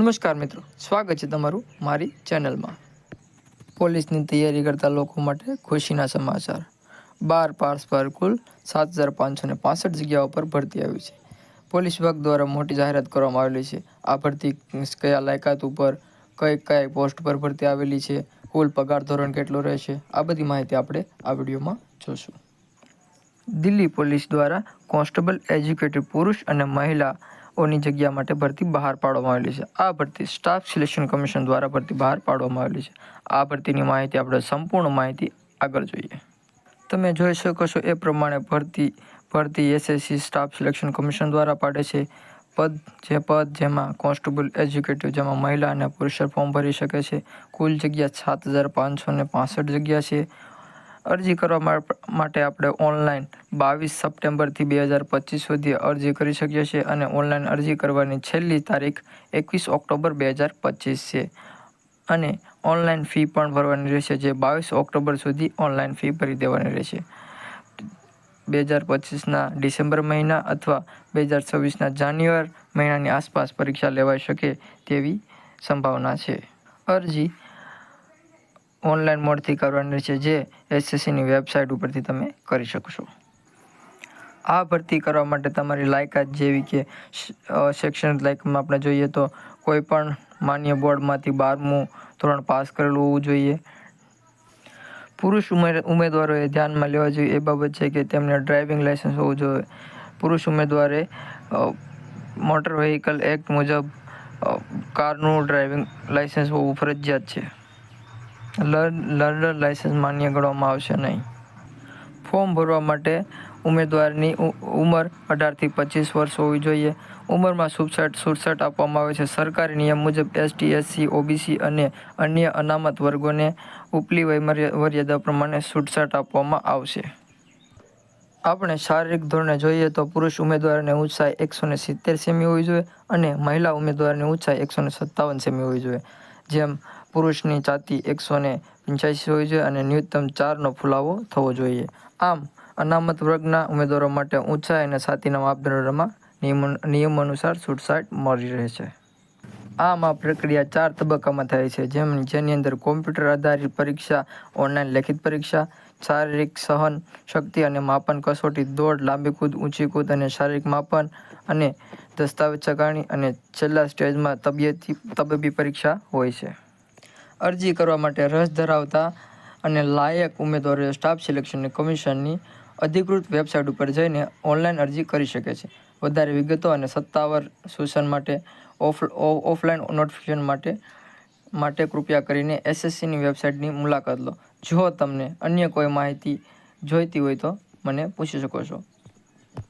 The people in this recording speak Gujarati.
નમસ્કાર મિત્રો, સ્વાગત છે તમારું મારી ચેનલમાં. પોલીસની તૈયારી કરતા લોકો માટે ખુશીના સમાચાર. બાર પાસ પર કુલ સાત હજાર પાંચસો ને પાસઠ જગ્યાઓ પર ભરતી આવી છે. પોલીસ વિભાગ દ્વારા મોટી જાહેરાત કરવામાં આવેલી છે. આ ભરતી કયા લાયકાત ઉપર, કઈ કઈ પોસ્ટ પર ભરતી આવેલી છે, કુલ પગાર ધોરણ કેટલું રહેશે, આ બધી માહિતી આપણે આ વિડીયોમાં જોશું. દિલ્હી પોલીસ દ્વારા કોન્સ્ટેબલ એજ્યુકેટેડ પુરુષ અને મહિલાઓની જગ્યા માટે ભરતી બહાર પાડવામાં આવેલી છે. આ ભરતી સ્ટાફ સિલેક્શન કમિશન દ્વારા ભરતી બહાર પાડવામાં આવેલી છે. આ ભરતીની માહિતી આપણે સંપૂર્ણ માહિતી આગળ જોઈએ. તમે જોઈ શકો છો એ પ્રમાણે ભરતી ભરતી એસએસસી સ્ટાફ સિલેક્શન કમિશન દ્વારા પાડે છે. પદ, જે પદ જેમાં કોન્સ્ટેબલ એજ્યુકેટિવ જેમાં મહિલા અને પુરુષ ફોર્મ ભરી શકે છે. કુલ જગ્યા સાત હજાર પાંચસો ને પાસઠ જગ્યા છે. અરજી કરવા માટે આપણે ઓનલાઈન બાવીસ સપ્ટેમ્બરથી બે હજાર પચીસ સુધી અરજી કરી શકીએ છીએ અને ઓનલાઈન અરજી કરવાની છેલ્લી તારીખ એકવીસ ઓક્ટોબર બે હજાર પચીસ છે. અને ઓનલાઈન ફી પણ ભરવાની રહેશે, જે બાવીસ ઓક્ટોબર સુધી ઓનલાઈન ફી ભરી દેવાની રહેશે. બે હજાર પચીસના ડિસેમ્બર મહિના અથવા બે હજાર છવ્વીસના જાન્યુઆરી મહિનાની આસપાસ પરીક્ષા લેવાઈ શકે તેવી સંભાવના છે. અરજી ઓનલાઈન મોડથી કરવાની છે જે એસએસસીની વેબસાઇટ ઉપરથી તમે કરી શકશો આ ભરતી કરવા માટે તમારી લાયકાત જેવી કે શૈક્ષણિક લાયકાતમાં આપણે જોઈએ તો કોઈ પણ માન્ય બોર્ડમાંથી બારમું ધોરણ પાસ કરેલું હોવું જોઈએ. પુરુષ ઉમેર, ઉમેદવારોએ ધ્યાનમાં લેવા જોઈએ એ બાબત છે કે તેમને ડ્રાઇવિંગ લાયસન્સ હોવું જોઈએ. પુરુષ ઉમેદવારે મોટર વ્હીકલ એક્ટ મુજબ કારનું ડ્રાઇવિંગ લાયસન્સ હોવું ફરજિયાત છે. લર્નર લાયસન્સ માન્ય ગણવામાં આવશે નહીં. ફોર્મ ભરવા માટે ઉમેદવારની ઉંમર અઢારથી પચીસ વર્ષ હોવી જોઈએ. ઉંમરમાં છૂટછાટ છૂટછાટ આપવામાં આવે છે. સરકારી નિયમ મુજબ એસટી, એસસી, ઓબીસી અને અન્ય અનામત વર્ગોને ઉપલી વયમર્યા- મર્યાદા પ્રમાણે છૂટછાટ આપવામાં આવશે. આપણે શારીરિક ધોરણે જોઈએ તો પુરુષ ઉમેદવારની ઊંચાઈ એકસો ને સિત્તેર સેમી હોવી જોઈએ અને મહિલા ઉમેદવારની ઊંચાઈ એકસો ને સત્તાવન સેમી હોવી જોઈએ. જેમ પુરુષની છાતી એકસો ને પંચ્યાસી હોવી જોઈએ અને ન્યૂનતમ ચારનો ફુલાવો થવો જોઈએ. આમ, અનામત વર્ગના ઉમેદવારો માટે ઊંચાઈ અને છાતીના માપદંડોમાં નિયમ નિયમ અનુસાર છૂટછાટ મળી રહે છે. આમ, આ પ્રક્રિયા ચાર તબક્કામાં થાય છે. જેમ, જેની અંદર કોમ્પ્યુટર આધારિત પરીક્ષા, ઓનલાઈન લેખિત પરીક્ષા શારીરિક સહન શક્તિ અને માપન કસોટી, દોડ, લાંબી કૂદ, ઊંચી કૂદ અને શારીરિક માપન અને દસ્તાવેજ ચકાણી અને છેલ્લા સ્ટેજમાં તબિયતી તબીબી પરીક્ષા હોય છે. અરજી કરવા માટે રસ ધરાવતા અને લાયક ઉમેદવારોએ સ્ટાફ સિલેક્શન કમિશનની અધિકૃત વેબસાઇટ ઉપર જઈને ઓનલાઈન અરજી કરી શકે છે. વધારે વિગતો અને સત્તાવાર સૂચન માટે ઓફ, ઓફલાઈન નોટિફિકેશન માટે માટે કૃપયા કરીને એસએસસીની વેબસાઇટની મુલાકાત લો. જો તમને અન્ય કોઈ માહિતી જોઈતી હોય તો મને પૂછી શકો છો.